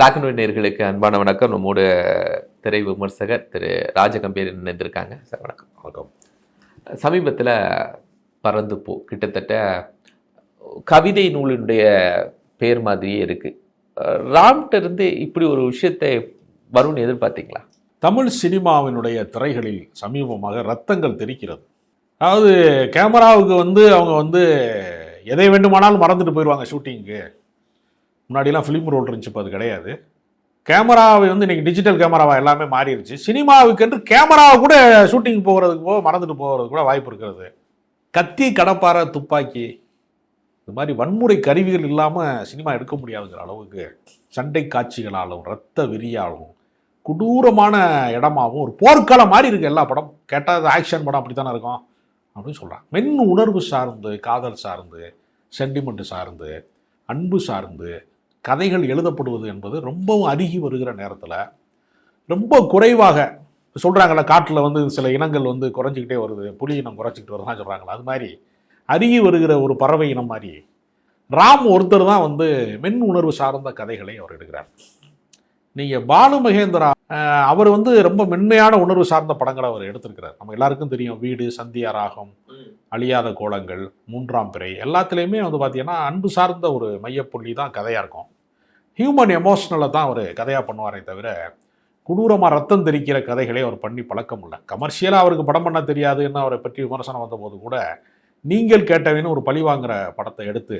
Black and white நேர்களுக்கு அன்பான வணக்கம். நம்மோட திரை விமர்சகர் திரு ராஜகம்பீர் நின்றுருக்காங்க சார் வணக்கம். வணக்கம். சமீபத்தில் பறந்து போ கிட்டத்தட்ட கவிதை நூலினுடைய பேர் மாதிரியே இருக்கு. ராம்கிட்ட இருந்து இப்படி ஒரு விஷயத்தை வரும்னு எதிர்பார்த்தீங்களா? தமிழ் சினிமாவினுடைய திரைகளில் சமீபமாக ரத்தங்கள் தெரிக்கிறது அதாவது கேமராவுக்கு வந்து அவங்க வந்து எதை வேண்டுமானாலும் மறந்துட்டு போயிடுவாங்க ஷூட்டிங்க்கு. முன்னாடிலாம் ஃபிலிம் ரோல் இருந்துச்சு இப்போ அது கிடையாது. கேமராவை வந்து இன்றைக்கி டிஜிட்டல் கேமராவா எல்லாமே மாறிடுச்சு சினிமாவுக்கென்று கேமராவை கூட ஷூட்டிங் போகிறதுக்கு போக மறந்துட்டு போகிறதுக்கு கூட வாய்ப்பு இருக்கிறது. கத்தி கடப்பாறை துப்பாக்கி இது மாதிரி வன்முறை கருவிகள் இல்லாமல் சினிமா எடுக்க முடியாதுங்கிற அளவுக்கு சண்டை காட்சிகளாலும் ரத்த விரியாலும் கொடூரமான இடமாகவும் ஒரு போர்க்காலம் மாதிரி இருக்குது எல்லா படம். கேட்டால் ஆக்ஷன் படம் அப்படி தானே இருக்கும்? அப்படின்னு சொல்கிறான் மென் உணர்வு சார்ந்து காதல் சார்ந்து சென்டிமெண்ட் சார்ந்து அன்பு சார்ந்து கதைகள் எழுதப்படுவது என்பது ரொம்பவும் அருகி வருகிற நேரத்தில் ரொம்ப குறைவாக சொல்கிறாங்களே காட்டில் வந்து சில இனங்கள் வந்து குறைஞ்சிக்கிட்டே வருது புலி இனம் குறைச்சிக்கிட்டு வருதுலாம் சொல்கிறாங்களா அது மாதிரி அருகி வருகிற ஒரு பறவை இனம் மாதிரி ராம் ஒருத்தர் தான் வந்து மென் உணர்வு சார்ந்த கதைகளை அவர் எடுக்கிறார். நீங்கள் பாலு மகேந்திரா அவர் வந்து ரொம்ப மென்மையான உணர்வு சார்ந்த படங்களை அவர் எடுத்திருக்கிறார். நம்ம எல்லாருக்கும் தெரியும் வீடு சந்தியா ராகம் அழியாத கோலங்கள் மூன்றாம் பிறை எல்லாத்துலேயுமே வந்து பார்த்தீங்கன்னா அன்பு சார்ந்த ஒரு மையப்புள்ளி தான் கதையாக இருக்கும். ஹியூமன் எமோஷ்னலை தான் அவர் கதையாக பண்ணுவாரே தவிர கொடூரமாக ரத்தம் தெரிக்கிற கதைகளை அவர் பண்ணி பழக்கம் இல்லை கமர்ஷியலாக அவருக்கு படம் பண்ண தெரியாதுன்னு அவரை பற்றி விமர்சனம் வந்தபோது கூட நீங்கள் கேட்டவேன்னு ஒரு பழி வாங்குற படத்தை எடுத்து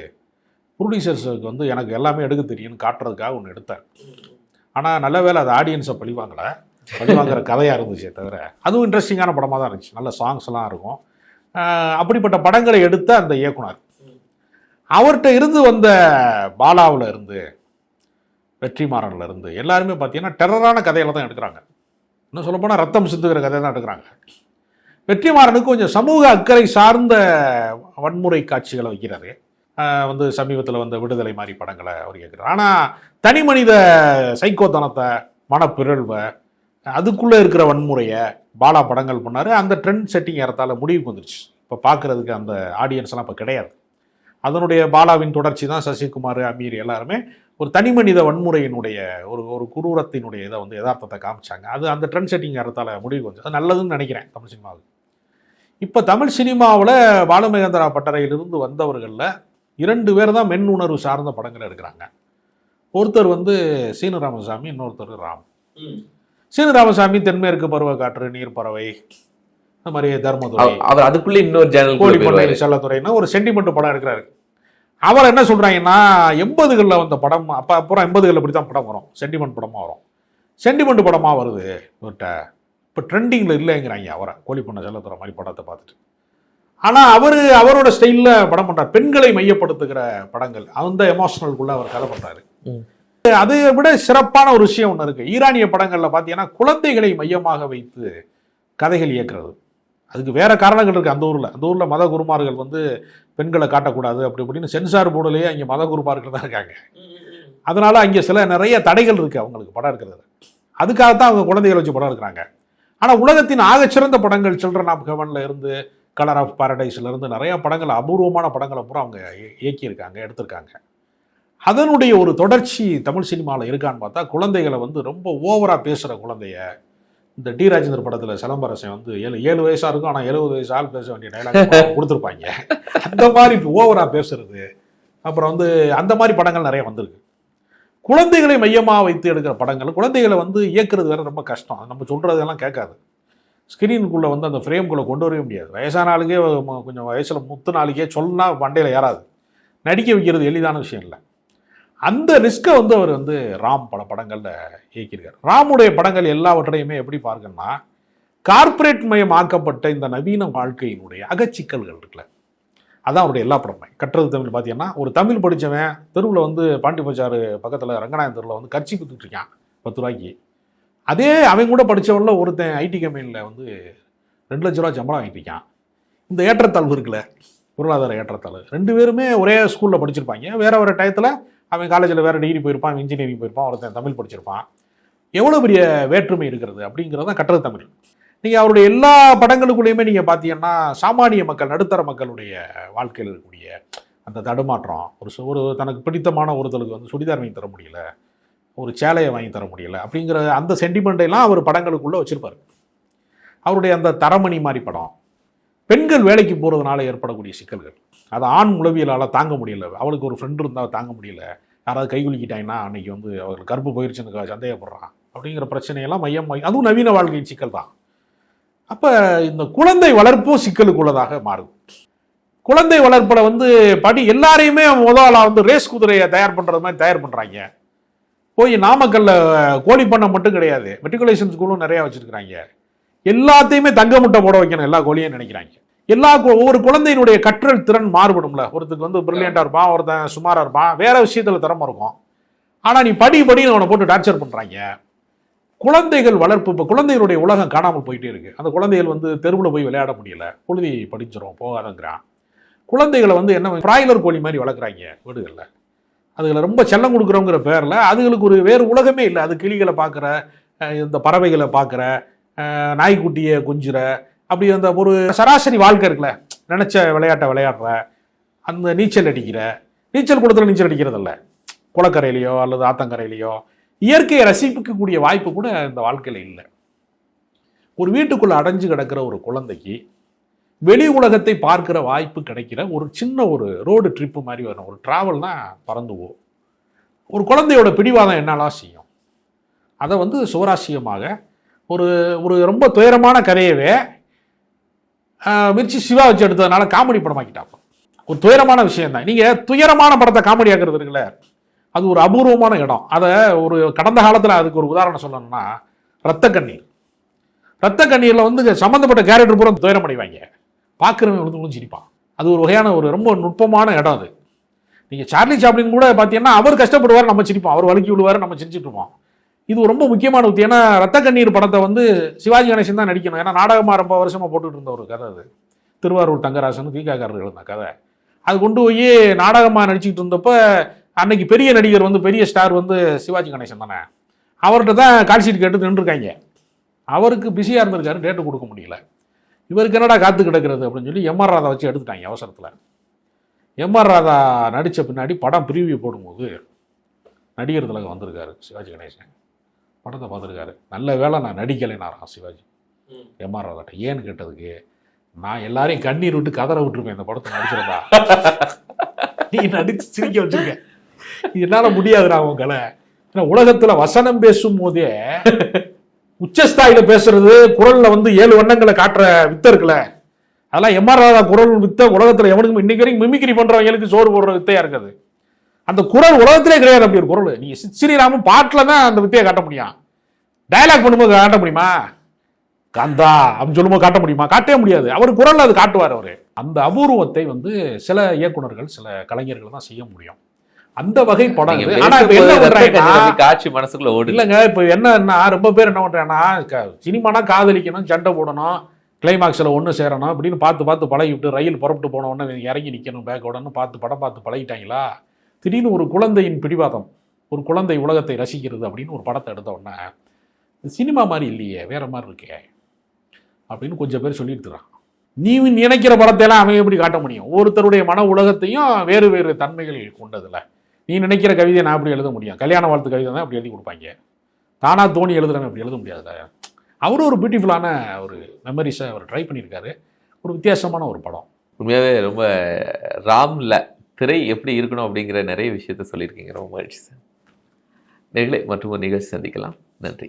ப்ரொடியூசர்ஸுக்கு வந்து எனக்கு எல்லாமே எடுக்க தெரியும்னு காட்டுறதுக்காக ஒன்று எடுத்தேன் ஆனால் நல்ல வேளை அது ஆடியன்ஸை பழி வாங்கலை. பழி வாங்குற கதையாக இருந்துச்சே தவிர அதுவும் இன்ட்ரெஸ்டிங்கான படமாக தான் இருந்துச்சு. நல்ல சாங்ஸ்லாம் இருக்கும். அப்படிப்பட்ட படங்களை எடுத்த அந்த இயக்குனர். அவர்கிட்ட இருந்து வந்த பாலாவில் இருந்து வெற்றிமாறனில் இருந்து எல்லாருமே பார்த்தீங்கன்னா டெரரான கதையில தான் எடுக்கிறாங்க. இன்னும் சொல்லப்போனால் ரத்தம் சிந்துகிற கதையை தான் எடுக்கிறாங்க. வெற்றிமாறனுக்கு கொஞ்சம் சமூக அக்கறை சார்ந்த வன்முறை காட்சிகளை வைக்கிறாரு. வந்து சமீபத்தில் வந்த விடுதலை மாதிரி படங்களை அவர் கேட்குறாரு ஆனால் தனி மனித சைக்கோத்தனத்தை மனப்பிரழ்வை அதுக்குள்ளே இருக்கிற வன்முறையை பாலா படங்கள் பண்ணார். அந்த ட்ரெண்ட் செட்டிங் ஏறத்தால முடிவுக்கு வந்துருச்சு. இப்போ பார்க்குறதுக்கு அந்த ஆடியன்ஸ்லாம் இப்போ கிடையாது. அதனுடைய பாலாவின் தொடர்ச்சி தான் சசிகுமார் அமீர் எல்லாருமே ஒரு தனி மனித வன்முறையினுடைய ஒரு ஒரு குரூரத்தினுடைய இதை வந்து யதார்த்தத்தை காமிச்சாங்க. அது அந்த ட்ரெண்ட் செட்டிங் ஏறத்தால் முடிவுக்கு வந்துச்சு. அது நல்லதுன்னு நினைக்கிறேன் தமிழ் சினிமாவுக்கு. இப்போ தமிழ் சினிமாவில் பாலுமகேந்திரா பட்டறையிலிருந்து வந்தவர்களில் இரண்டு பேர் தான் மென் உணர்வு சார்ந்த படங்கள் எடுக்கிறாங்க. ஒருத்தர் வந்து சீனராமசாமி இன்னொருத்தர் ராம். சீனு ராமசாமி தென்மேற்கு பருவ காற்று நீர் பறவை. இந்த மாதிரி தர்மதுரை. அவ- அவர் அதுக்குள்ள இன்னொரு கோழி பண்ணை ஜேனல் செல்லத்துறைன்னா ஒரு சென்டிமெண்ட் படம் எடுக்கிறாரு. அவர் என்ன சொல்றாங்கன்னா எண்பதுகளில் வந்த படம் அப்போ அப்புறம் எண்பதுகளில் இப்படி தான் படம் வரும். சென்டிமெண்ட் படமாக வரும். சென்டிமெண்ட் படமாக வருது. இவர்கிட்ட இப்போ ட்ரெண்டிங்கில் இல்லைங்கிறாங்க அவரை. கோழி பண்ணை செல்லத்துறை மாதிரி படத்தை பார்த்துட்டு. ஆனால் அவர் அவரோட ஸ்டைலில் படம் பண்றார். பெண்களை மையப்படுத்துகிற படங்கள். அந்த எமோஷனலுக்குள்ள அவர் கதை பண்றாரு. ம். அதை விட சிறப்பான ஒரு விஷயம் ஒன்று இருக்குது ஈரானிய படங்களில் பார்த்தீங்கன்னா குழந்தைகளை மையமாக வைத்து கதைகள் இயக்குறது. அதுக்கு வேற காரணங்கள் இருக்குது அந்த ஊரில். அந்த ஊரில் மத குருமார்கள் வந்து பெண்களை காட்டக்கூடாது அப்படி இப்படின்னு சென்சார் போர்டுலேயே அங்கே மத குருமார்கள் தான் இருக்காங்க. அதனால் அங்கே சில நிறைய தடைகள் இருக்குது அவங்களுக்கு படம் எடுக்கிறது. அதுக்காகத்தான் அவங்க குழந்தைகளை வச்சு படம் எடுக்கிறாங்க. ஆனால் உலகத்தின் ஆகச்சிறந்த படங்கள் சில்ட்ரன் ஆஃப் ஹெவனில் இருந்து கலர் ஆஃப் பாரடைஸ்லேருந்து இருந்து நிறைய படங்கள் அபூர்வமான படங்களை பூரா அவங்க இயக்கியிருக்காங்க எடுத்திருக்காங்க. அதனுடைய ஒரு தொடர்ச்சி தமிழ் சினிமாவில் இருக்கான்னு பார்த்தா குழந்தைகளை வந்து ரொம்ப ஓவரா பேசுற குழந்தைய இந்த டி ராஜேந்தர் படத்துல சிலம்பரசன் வந்து ஏழு ஏழு வயசா இருக்கும் ஆனா எழுபது வயசு ஆள் பேச வேண்டிய டைலாக் கொடுத்துருப்பாங்க. அந்த மாதிரி ஓவரா பேசுறது. அப்புறம் வந்து அந்த மாதிரி படங்கள் நிறைய வந்திருக்கு. குழந்தைகளை மையமாக வைத்து எடுக்கிற படங்கள் குழந்தைகளை வந்து இயக்குறது வேற ரொம்ப கஷ்டம். நம்ம சொல்றதெல்லாம் கேட்காது. ஸ்க்ரீனுக்குள்ளே வந்து அந்த ஃப்ரேம்குள்ளே கொண்டு வரவே முடியாது. வயசான ஆளுக்கே கொஞ்சம் வயசில் முத்து நாளுக்கே சொன்னா மண்டையில் ஏறாது. நடிக்க வைக்கிறது எளிதான விஷயம் இல்லை. அந்த ரிஸ்க்கை வந்து அவர் வந்து ராம் பல படங்களில் இயக்கியிருக்கார். ராமுடைய படங்கள் எல்லாவற்றையுமே எப்படி பார்க்கணும்னா கார்ப்பரேட் மயமாக்கப்பட்ட இந்த நவீன வாழ்க்கையினுடைய அகச்சிக்கல்கள் இருக்குல்ல. அதான் அவருடைய எல்லா படமே கற்றது தமிழ் பார்த்தீங்கன்னா ஒரு தமிழ் படித்தவன் தெருவில் வந்து பாண்டி பஜார் பக்கத்தில் ரங்கநாயன் தெருவில் வந்து கட்சி கொடுத்துட்ருக்கான் பத்து ரூபாய்க்கு. அதே அவன் கூட படித்தவன்ல ஒருத்தன் ஐடி கம்பெனியில் வந்து ரெண்டு லட்ச ரூபா சம்பளம் வாங்கிட்டு இருக்கான். இந்த ஏற்றத்தாழ்வு இருக்குல்ல பொருளாதார ஏற்றத்தாழ்வு. ரெண்டு பேருமே ஒரே ஸ்கூலில் படிச்சிருப்பாங்க. வேற ஒரு டயத்தில் அவன் காலேஜில் வேறு டிகிரி போயிருப்பான் அவன் இன்ஜினியரிங் போயிருப்பான் ஒருத்தன் தமிழ் படிச்சிருப்பான். எவ்வளோ பெரிய வேற்றுமை இருக்கிறது அப்படிங்கிறது தான் கட்டுறது தமிழ். நீங்கள் அவருடைய எல்லா படங்களுக்குள்ளேயுமே நீங்கள் பார்த்தீங்கன்னா சாமானிய மக்கள் நடுத்தர மக்களுடைய வாழ்க்கையில் இருக்கக்கூடிய அந்த தடுமாற்றம் ஒரு சு- ஒரு தனக்கு பிடித்தமான ஒருத்தருக்கு வந்து சுடிதார் வாங்கி தர முடியல ஒரு சேலையை வாங்கி தர முடியல அப்படிங்கிற அந்த சென்டிமெண்ட்டையெல்லாம் அவர் படங்களுக்குள்ளே வச்சுருப்பார். அவருடைய அந்த தரமணி மாதிரி படம் பெண்கள் வேலைக்கு போகிறதுனால ஏற்படக்கூடிய சிக்கல்கள். அது ஆண் உளவியலால் தாங்க முடியல. அவளுக்கு ஒரு ஃப்ரெண்டு இருந்தால் தாங்க முடியல. யாராவது கை குலுக்கிட்டாங்கன்னா அன்றைக்கி வந்து அவர்கள் கருப்பு போயிடுச்சுன்னு சந்தேகப்படுறான். அப்படிங்கிற பிரச்சனையெல்லாம் மையம் அதுவும் நவீன வாழ்க்கை சிக்கல் தான். அப்போ இந்த குழந்தை வளர்ப்பும் சிக்கலுக்குள்ளதாக மாறுது. குழந்தை வளர்ப்பில் வந்து படி எல்லாரையுமே முதல்ல வந்து ரேஸ் குதிரையை தயார் பண்ணுறது மாதிரி தயார் பண்ணுறாங்க போய் நாமக்கல்ல கோழி பண்ணை மட்டும் கிடையாது. மெட்ரிகுலேஷன் ஸ்கூலும் நிறையா வச்சுருக்கிறாங்க. எல்லாத்தையுமே தங்க முட்டை போட வைக்கணும் எல்லா கோழியும் நினைக்கிறாங்க. எல்லா கு- ஒவ்வொரு குழந்தையினுடைய கற்றல் திறன் மாறுபடும்ல. ஒருத்தருக்கு வந்து பிரில்லியண்டாக இருப்பான் ஒருத்தன் சுமாராக இருப்பான். வேற விஷயத்தில் திறமை இருக்கும். ஆனால் நீ படி படின்னு அவனை போட்டு டார்ச்சர் பண்ணுறாங்க குழந்தைகள் வளர்ப்பு இப்போ குழந்தைகளுடைய உலகம் காணாமல் போயிட்டே இருக்குது அந்த குழந்தைகள் வந்து தெருவில் போய் விளையாட முடியல. புழுதி படிச்சிரும் போகாதங்கிறான். குழந்தைகளை வந்து என்ன பிராய்லர் கோழி மாதிரி வளர்க்குறாங்க வீடுகளில். அதுகளை ரொம்ப செல்லம் கொடுக்குறோங்கிற பேரில் அதுகளுக்கு ஒரு வேறு உலகமே இல்லை. அது கிளிகளை பார்க்குற இந்த பறவைகளை பார்க்குற நாய்க்குட்டியை குஞ்சுற அப்படி அந்த ஒரு சராசரி வாழ்க்கை இருக்குல்ல. நினச்ச விளையாட்டை விளையாடுற அந்த நீச்சல் அடிக்கிற நீச்சல் குளத்தில் நீச்சல் அடிக்கிறதில்ல. குளக்கரையிலையோ அல்லது ஆத்தங்கரையிலையோ இயற்கையை ரசிக்கக்கூடிய வாய்ப்பு கூட இந்த வாழ்க்கையில் இல்லை. ஒரு வீட்டுக்குள்ளே அடைஞ்சு கிடக்கிற ஒரு குழந்தைக்கு வெளி உலகத்தை பார்க்கிற வாய்ப்பு கிடைக்கிற ஒரு சின்ன ஒரு ரோடு ட்ரிப்பு மாதிரி வரும். ஒரு டிராவல்னா பறந்துவோம் ஒரு குழந்தையோட பிடிவாதம் என்னெல்லாம் செய்யும்? அதை வந்து சுவராசியமாக ஒரு ஒரு ரொம்ப துயரமான கதையவே மிர்ச்சி சிவா வச்சு எடுத்ததுனால காமெடி படமாக்கிட்டாங்க ஒரு துயரமான விஷயம் தான் நீங்கள் துயரமான படத்தை காமெடி ஆக்குறது இருக்குல்ல அது ஒரு அபூர்வமான இடம். அதை ஒரு கடந்த காலத்தில் அதுக்கு ஒரு உதாரணம் சொல்லணும்னா ரத்த கண்ணீர் ரத்த கண்ணீரில் வந்து சம்மந்தப்பட்ட கேரக்டர் பூரா துயரம் அடைவாங்க. பார்க்குறவங்க வந்து முடிஞ்சிருப்பான் அது ஒரு வகையான ஒரு ரொம்ப நுட்பமான இடம் அது. நீங்கள் சார்லி சாப்ளின் கூட பார்த்தீங்கன்னா அவர் கஷ்டப்படுவார் நம்ம சிரிப்போம். அவர் வலுக்கி விடுவார் நம்ம சிரிச்சிட்டு இருப்போம். இது ரொம்ப முக்கியமான உத்தி. ஏன்னா ரத்த கண்ணீர் படத்தை வந்து சிவாஜி கணேசன் தான் நடிக்கணும். ஏன்னா நாடகமாக ரொம்ப வருஷமாக போட்டுட்டு இருந்த ஒரு கதை அது. திருவாரூர் தங்கராசன் தீகாக்காரர் இருந்த கதை. அது கொண்டு போய் நாடகமாக நடிச்சுக்கிட்டு இருந்தப்போ அன்னைக்கு பெரிய நடிகர் வந்து பெரிய ஸ்டார் வந்து சிவாஜி கணேசன் தானே. அவர்கிட்ட தான் கால் ஷீட் கேட்டு நின்றுருக்காங்க. அவருக்கு பிஸியாக இருந்திருக்காரு டேட்டு கொடுக்க முடியல. இவருக்கு என்னடா காத்து கிடக்கிறது அப்படின்னு சொல்லி எம்ஆர் ராதா வச்சு எடுத்துட்டாங்க அவசரத்தில். எம்ஆர் ராதா நடித்த பின்னாடி படம் பிரிவியை போடும்போது நடிகர் திலகம் வந்திருக்காரு சிவாஜி கணேசன். படத்தை பார்த்துருக்காரு. நல்ல வேளை நான் நடிக்கலைனாராம் சிவாஜி. எம்ஆர் ராதாட்ட ஏன்னு கேட்டதுக்கு நான் எல்லாரையும் கண்ணீர் விட்டு கதற விட்டுருப்பேன் இந்த படத்தை நடிச்சிருந்தா. நீ நடிச்சு சிரிக்க வச்சிருக்க. இது என்னால முடியாதுடா உன் கலை. ஏன்னா உலகத்துல வசனம் பேசும் போதே உச்சஸ்தாயில பேசுறது குரல்ல வந்து ஏழு வண்ணங்களை காட்டுற வித்த இருக்குல்ல. அதெல்லாம் எம்ஆர் ராதா குரல் வித்த உலகத்துல எவனுக்கும் இன்னைக்கு வரைக்கும் மிமிக்ரி பண்றவங்களுக்கு சோறு போடுற வித்தையா இருக்குது. அந்த குரல் உலகத்திலே கிடையாது அப்படி ஒரு குரல். நீங்க சி- ஸ்ரீராமன் பாட்டில் தான் அந்த வித்தையை காட்ட முடியும். டயலாக் பண்ணும்போது காட்ட முடியுமா? காந்தா அப்படின்னு சொல்லும்போது காட்ட முடியுமா? காட்டவே முடியாது. அவர் குரல்ல அது காட்டுவார் அவரு. அந்த அபூர்வத்தை வந்து சில இயக்குனர்கள் சில கலைஞர்கள் தான் செய்ய முடியும். அந்த வகை படம். ஆனா இப்ப என்ன காட்சி மனசுக்குள்ள ஓடுது. இல்லைங்க இப்போ என்னன்னா ரொம்ப பேர் என்ன பண்றாங்கன்னா சினிமானா காதலிக்கணும் சண்டை போடணும் கிளைமாக்ஸில் ஒன்று சேரணும் அப்படின்னு பார்த்து பார்த்து பழகி விட்டு ரயில் புறப்பட்டு போன உடனே இறங்கி நிற்கணும் பேக் உடனே பார்த்து படம் பார்த்து பழகிட்டாங்களா? திடீர்னு ஒரு குழந்தையின் பிடிவாதம் ஒரு குழந்தை உலகத்தை ரசிக்கிறது அப்படின்னு ஒரு படத்தை எடுத்த உடனே சினிமா மாதிரி இல்லையே வேற மாதிரி இருக்கே அப்படின்னு கொஞ்சம் பேர் சொல்லிட்டு நீ நினைக்கிற படத்தையெல்லாம் அவன் எப்படி காட்ட முடியும்? ஒருத்தருடைய மன உலகத்தையும் வேறு வேறு தன்மைகள் கொண்டதில்ல நீ நினைக்கிற கவிதையை நான் அப்படி எழுத முடியும்? கல்யாண வாழ்த்து கவிதை தான் அப்படி எழுதி கொடுப்பாங்க. தானா தோணி எழுதுறவன் அப்படி எழுத முடியாதுல்ல அவரும் ஒரு பியூட்டிஃபுல்லான ஒரு மெமரிஸை அவர் ட்ரை பண்ணியிருக்காரு. ஒரு வித்தியாசமான ஒரு படம். உண்மையாகவே ரொம்ப ராம்ல திரை எப்படி இருக்கணும் அப்படிங்கிற நிறைய விஷயத்த சொல்லியிருக்கீங்க. ரொம்ப மகிழ்ச்சி சார். நேர்களை மற்றும் ஒரு நிகழ்ச்சி சந்திக்கலாம். நன்றி.